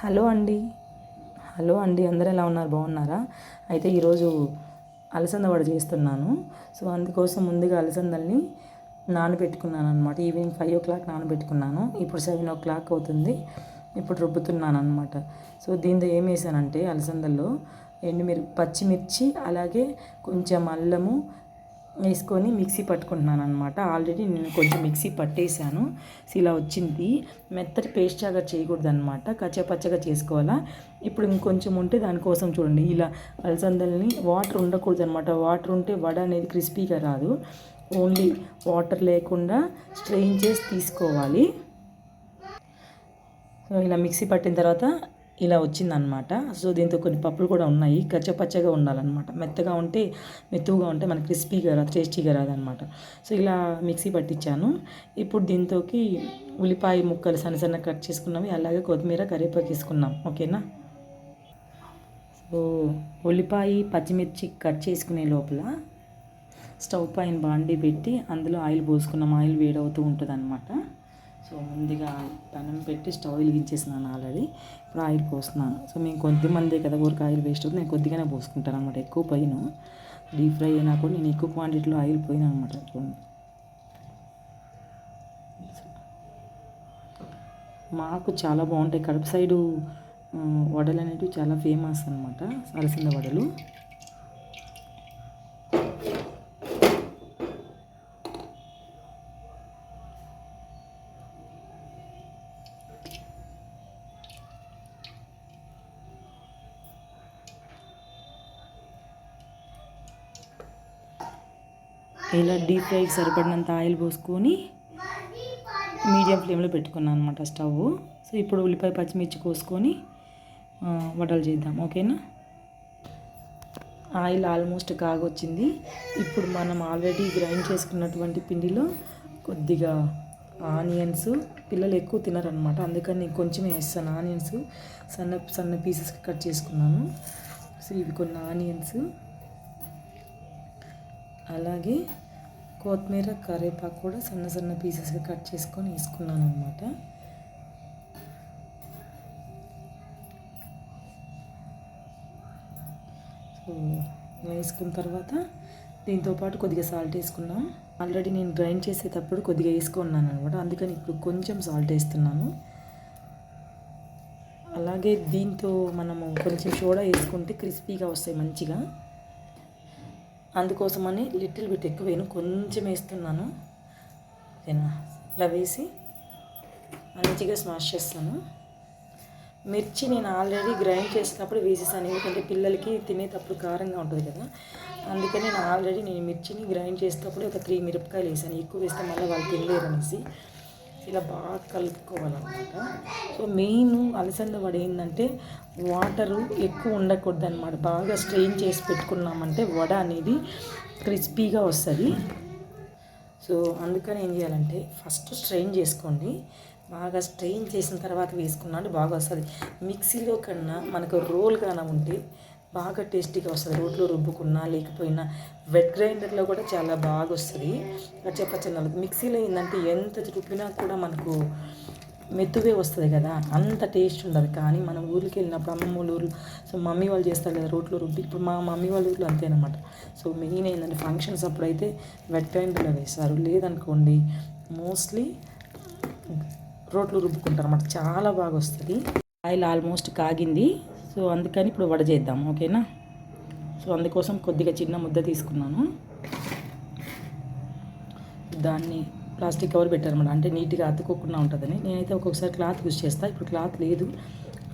Hello అండి. Hello అండి. అందరూ ఎలా ఉన్నారు? బాగున్నారా? అయితే ఈరోజు అలసంద వడ చేస్తున్నాను. సో అందుకోసం ముందుగా అలసందల్ని నానబెట్టుకున్నాను అనమాట ఈవినింగ్ ఫైవ్ ఓ క్లాక్ నానబెట్టుకున్నాను. ఇప్పుడు సెవెన్ ఓ క్లాక్ అవుతుంది. ఇప్పుడు రుబ్బుతున్నాను అనమాట సో దీంతో ఏం వేసానంటే అలసందల్లో ఎండుమిర్ పచ్చిమిర్చి అలాగే కొంచెం అల్లము వేసుకొని మిక్సీ పట్టుకుంటున్నాను అనమాట ఆల్రెడీ నేను కొంచెం మిక్సీ పట్టేశాను. ఇలా వచ్చింది. మెత్తటి పేస్ట్ లాగా చేయకూడదు అనమాట కచ్చపచ్చగా చేసుకోవాలా? ఇప్పుడు ఇంకొంచెం ఉంటే దానికోసం చూడండి. ఇలా అలసందల్ని వాటర్ ఉండకూడదు అనమాట వాటర్ ఉంటే వడ అనేది క్రిస్పీగా రాదు. ఓన్లీ వాటర్ లేకుండా స్ట్రెయిన్ చేసి తీసుకోవాలి. సో ఇలా మిక్సీ పట్టిన తర్వాత ఇలా వచ్చిందనమాట సో దీంతో కొన్ని పప్పులు కూడా ఉన్నాయి. కచ్చపచ్చగా ఉండాలన్నమాట. మెత్తగా ఉంటే మెత్తుగా ఉంటే మనకి క్రిస్పీగా రాదు టేస్టీగా రాదనమాట సో ఇలా మిక్సీ పట్టించాను. ఇప్పుడు దీంతోకి ఉల్లిపాయ ముక్కలు సన్న సన్న కట్ చేసుకున్నవి అలాగే కొత్తిమీర కరివేపాకు వేసుకున్నాం. ఓకేనా? సో ఉల్లిపాయ పచ్చిమిర్చి కట్ చేసుకునే లోపల స్టవ్ పైన బాండి పెట్టి అందులో ఆయిల్ పోసుకున్నాం. ఆయిల్ వేడవుతూ ఉంటుంది అనమాట సో ముందుగా పెనం పెట్టి స్టవ్ వెలిగించేసినాను ఆల్రెడీ. ఇప్పుడు ఆయిల్ పోస్తున్నాను. సో మేము కొద్దిమందే కదా ఊరికి ఆయిల్ వేస్ట్ అవుతుంది. నేను కొద్దిగానే పోసుకుంటాను అనమాట ఎక్కువ పైన డీప్ ఫ్రై అయినా కూడా నేను ఎక్కువ క్వాంటిటీలో ఆయిల్ పోయినా అనమాట చూడండి. మాకు చాలా బాగుంటాయి. కడప సైడు వడలు అనేటివి చాలా ఫేమస్ అనమాట అలసింద వడలు. ఇలా డీప్ ఫ్రైకి సరిపడినంత ఆయిల్ పోసుకొని మీడియం ఫ్లేమ్లో పెట్టుకున్నాను అనమాట స్టవ్. సో ఇప్పుడు ఉల్లిపాయ పచ్చిమిర్చి కోసుకొని వడలు చేద్దాం. ఓకేనా? ఆయిల్ ఆల్మోస్ట్ కాగొచ్చింది. ఇప్పుడు మనం ఆల్రెడీ గ్రైండ్ చేసుకున్నటువంటి పిండిలో కొద్దిగా ఆనియన్స్. పిల్లలు ఎక్కువ తినరనమాట అందుకని నేను కొంచెం వేస్తాను. ఆనియన్స్ సన్న సన్న పీసెస్ కట్ చేసుకున్నాను. సో ఇవి కొన్ని ఆనియన్స్. అలాగే కొత్తిమీర కరివేపాకు కూడా సన్న సన్న పీసెస్గా కట్ చేసుకొని వేసుకున్నాను అనమాట సో వేసుకున్న తర్వాత దీంతో పాటు కొద్దిగా సాల్ట్ వేసుకున్నాం. ఆల్రెడీ నేను గ్రైండ్ చేసేటప్పుడు కొద్దిగా వేసుకున్నాను అనమాట అందుకని ఇప్పుడు కొంచెం సాల్ట్ వేస్తున్నాను. అలాగే దీంతో మనము కొంచెం సోడా వేసుకుంటే క్రిస్పీగా వస్తాయి మంచిగా. అందుకోసమని లిటిల్ బిట్ ఎక్కువ వేయను. కొంచెం వేస్తున్నాను. ఓకేనా ఇలా వేసి మంచిగా స్మాష్ చేస్తాను. మిర్చి నేను ఆల్రెడీ గ్రైండ్ చేసినప్పుడు వేసేసాను. ఎందుకంటే పిల్లలకి తినేటప్పుడు కారంగా ఉంటుంది కదా. అందుకని నేను ఆల్రెడీ నేను మిర్చిని గ్రైండ్ చేసేటప్పుడు ఒక త్రీ మిరపకాయలు వేసాను. ఎక్కువ వేస్తే మళ్ళీ వాళ్ళు తినలేరు అనేసి ఇలా బాగా కలుపుకోవాలన్నమాట. సో మెయిన్ అలసంద వడ ఏంటంటే వాటరు ఎక్కువ ఉండకూడదు అనమాట బాగా స్ట్రెయిన్ చేసి పెట్టుకున్నామంటే వడ అనేది క్రిస్పీగా వస్తుంది. సో అందుకని ఏం చేయాలంటే ఫస్ట్ స్ట్రెయిన్ చేసుకోండి. బాగా స్ట్రెయిన్ చేసిన తర్వాత వేసుకున్నాడు బాగా వస్తుంది. మిక్సీలో కన్నా మనకు రోల్ కానీ ఉంటే బాగా టేస్టీగా వస్తుంది. రోట్లో రుబ్బుకున్నా లేకపోయినా వెట్ గ్రైండర్లో కూడా చాలా బాగా వస్తుంది చెప్పచ్చు మిక్సీలో ఏంటంటే ఎంత రుబ్బినా కూడా మనకు మెత్తువే వస్తుంది కదా. అంత టేస్ట్ ఉండదు. కానీ మనం ఊరికి వెళ్ళినప్పుడు అమ్మమ్మ ఊరు సో మమ్మీ వాళ్ళు చేస్తారు కదా రోట్లో రుబ్బి ఇప్పుడు మా మమ్మీ వాళ్ళ ఊర్లో అంతేనమాట సో మెయిన్ ఏంటంటే ఫంక్షన్స్ అప్పుడైతే వెట్ గ్రైండర్లో వేస్తారు. లేదనుకోండి మోస్ట్లీ రోట్లు రుబ్బుకుంటారు అన్నమాట చాలా బాగా వస్తుంది ఆయిల్ ఆల్మోస్ట్ కాగింది. సో అందుకని ఇప్పుడు వడ చేద్దాం ఓకేనా? సో అందుకోసం కొద్దిగా చిన్న ముద్ద తీసుకున్నాను. దాన్ని ప్లాస్టిక్ కవర్ పెట్టారన్నమాట అంటే నీట్గా అతుక్కోకుండా ఉంటుందని. నేనైతే ఒక్కొక్కసారి క్లాత్ యూజ్ చేస్తాను ఇప్పుడు క్లాత్ లేదు.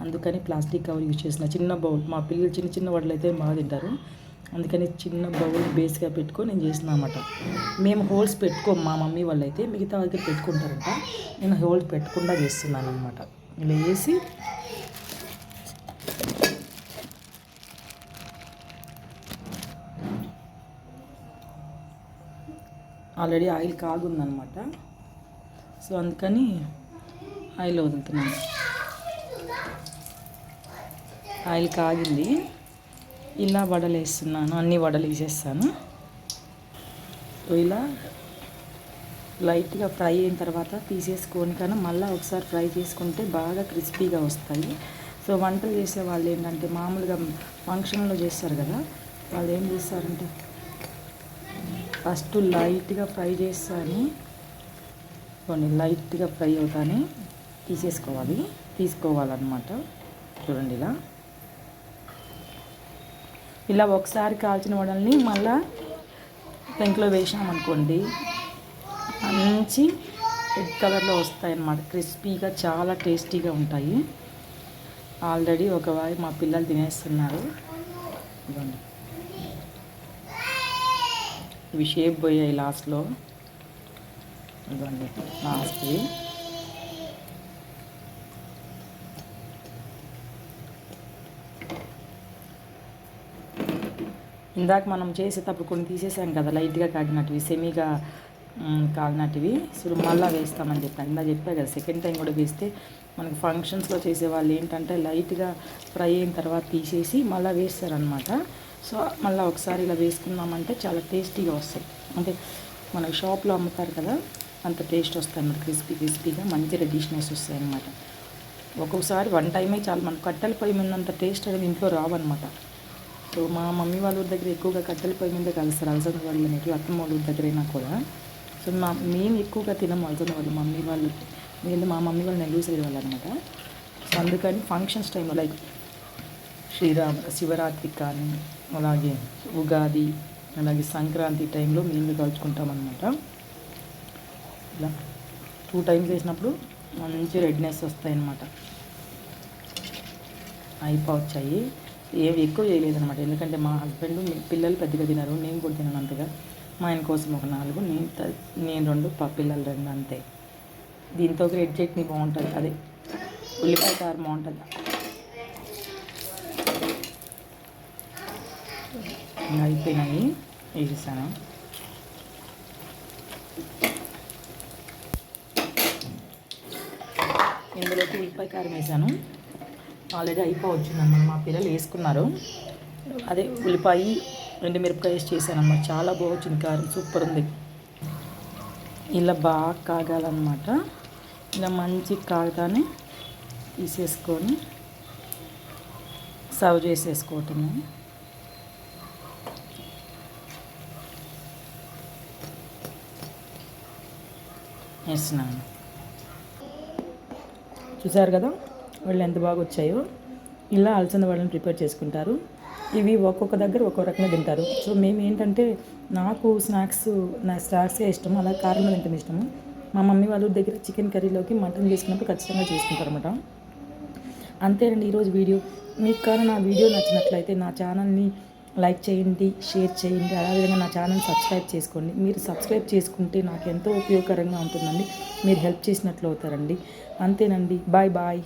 అందుకని ప్లాస్టిక్ కవర్ యూజ్ చేసిన చిన్న బౌల్ మా పిల్లలు చిన్న చిన్న వడలు అయితే బాగా తింటారు. అందుకని చిన్న బౌల్ బేస్గా పెట్టుకొని నేను చేసిన అనమాట మేము హోల్స్ పెట్టుకోం మా మమ్మీ వాళ్ళు అయితే మిగతా వాళ్ళకి పెట్టుకుంటారంట. నేను హోల్స్ పెట్టకుండా చేస్తున్నాను అనమాట ఇలా వేసి ఆల్రెడీ ఆయిల్ కాగుందనమాట సో అందుకని ఆయిల్ వదులుతున్నాను. ఆయిల్ కాగింది. ఇలా వడలు వేస్తున్నాను. అన్ని వడలు వేసేస్తాను. సో ఇలా లైట్గా ఫ్రై అయిన తర్వాత తీసేసుకొని కానీ మళ్ళీ ఒకసారి ఫ్రై చేసుకుంటే బాగా క్రిస్పీగా వస్తాయి. సో వంటలు చేసే వాళ్ళు ఏంటంటే మామూలుగా ఫంక్షన్లో చేస్తారు కదా వాళ్ళు ఏం చేస్తారంటే ఫస్ట్ లైట్గా ఫ్రై చేస్తాను. కొన్ని లైట్గా ఫ్రై అవుతానే తీసేసుకోవాలి. తీసుకోవాలన్నమాట. చూడండి ఇలా. ఇలా ఒకసారి కాల్చిన వడల్ని మళ్ళా పెంకులో వేసామనుకోండి మంచి రెడ్ కలర్లో వస్తాయి అన్నమాట క్రిస్పీగా చాలా టేస్టీగా ఉంటాయి. ఆల్రెడీ ఒక మా పిల్లలు తినేస్తున్నారు. ఇవ్వండి ఇవి షేప్ పోయాయి లాస్ట్లో. ఇదిగోండి లాస్ట్వి ఇందాక మనం చేసేటప్పుడు కొన్ని తీసేసాం కదా లైట్గా కాగినట్టువి సెమీగా కాగినట్టువి. సో మళ్ళీ వేస్తామని చెప్పాను. ఇందా చెప్పా కదా సెకండ్ టైం కూడా వేస్తే మనకు ఫంక్షన్స్లో చేసే వాళ్ళు ఏంటంటే లైట్గా ఫ్రై అయిన తర్వాత తీసేసి మళ్ళీ వేస్తారనమాట సో మళ్ళీ ఒకసారి ఇలా వేసుకున్నామంటే చాలా టేస్టీగా వస్తాయి. అంటే మనకి షాప్లో అమ్ముతారు కదా అంత టేస్ట్ వస్తాయి అన్నమాట. క్రిస్పీ క్రిస్పీగా మంచి రెడ్డిష్నెస్ వస్తాయి అన్నమాట. ఒక్కొక్కసారి వన్ టైమే చాలు మనకు కట్టెల పొయ్యి మీదంత టేస్ట్ అనేది ఇంట్లో రావన్నమాట. సో మా మమ్మీ వాళ్ళ ఊరి దగ్గర ఎక్కువగా కట్టెల పొయ్యి మీద కలుస్తారు అలసంద వాళ్ళు అనేవి అత్తమ్మ వాళ్ళ ఊరి దగ్గరైనా కూడా. సో మా మేము ఎక్కువగా తినము అలసంద వాళ్ళు మమ్మీ వాళ్ళు వీళ్ళు మా మమ్మీ వాళ్ళు నెల్లూరు సైడ్ వాళ్ళు అనమాట సో అందుకని ఫంక్షన్స్ టైంలో లైక్ శ్రీరామ శివరాత్రి కానీ అలాగే ఉగాది అలాగే సంక్రాంతి టైంలో మేము కలుచుకుంటాం అనమాట ఇలా టూ టైమ్స్ వేసినప్పుడు మంచి రెడ్నెస్ వస్తాయి అన్నమాట అయిపోవచ్చాయి ఏవి ఎక్కువ చేయలేదన్నమాట ఎందుకంటే మా హస్బెండ్ పిల్లలు పెద్దగా తినరు నేను కూడా తినను అంతగా. మా ఆయన కోసం ఒక నాలుగు నేను నేను రెండు పా పిల్లలు రెండు అంతే. దీంతో ఒక రెడ్ చట్నీ బాగుంటుంది. అదే ఉల్లిపాయ కారం బాగుంటుంది. అయిపోయినాయి. వేసేసాను. ఇందులోకి ఉల్లిపాయ కారం వేసాను. ఆల్రెడీ అయిపోవచ్చిందన్నమాట. మా పిల్లలు వేసుకున్నారు. అదే ఉల్లిపాయ ఎండుమిరపకాయ వేసి చేశానమ్మా చాలా బాగుంది కారం. సూపర్ ఉంది. ఇలా బాగా కాగాలన్నమాట. ఇలా మంచి కాగతానే తీసేసుకొని సర్వ్ చేసేసుకోవటమే. వేస్తున్నాను చూసారు కదా వాళ్ళు ఎంత బాగా వచ్చాయో. ఇలా అలసంద వాళ్ళని ప్రిపేర్ చేసుకుంటారు. ఇవి ఒక్కొక్క దగ్గర ఒక్కొక్క రకంగా తింటారు. సో మేము ఏంటంటే నాకు స్నాక్స్ నా స్నాక్సే ఇష్టం అలా కారంలో తింటాం ఇష్టము. మా మమ్మీ వాళ్ళ దగ్గర చికెన్ కర్రీలోకి మటన్ చేసుకున్నప్పుడు ఖచ్చితంగా చేసుకుంటారు అనమాట అంతేనండి ఈరోజు వీడియో. మీకు కానీ నా వీడియో నచ్చినట్లయితే నా ఛానల్ని లైక్ చేయండి షేర్ చేయండి అదేవిధంగా నా ఛానల్ సబ్స్క్రైబ్ చేసుకోండి. మీరు సబ్స్క్రైబ్ చేసుకుంటే నాకు ఎంతో ఉపయోగకరంగా ఉంటుందండి. మీరు హెల్ప్ చేసినట్లు అవుతారండి. అంతేనండి. Bye bye.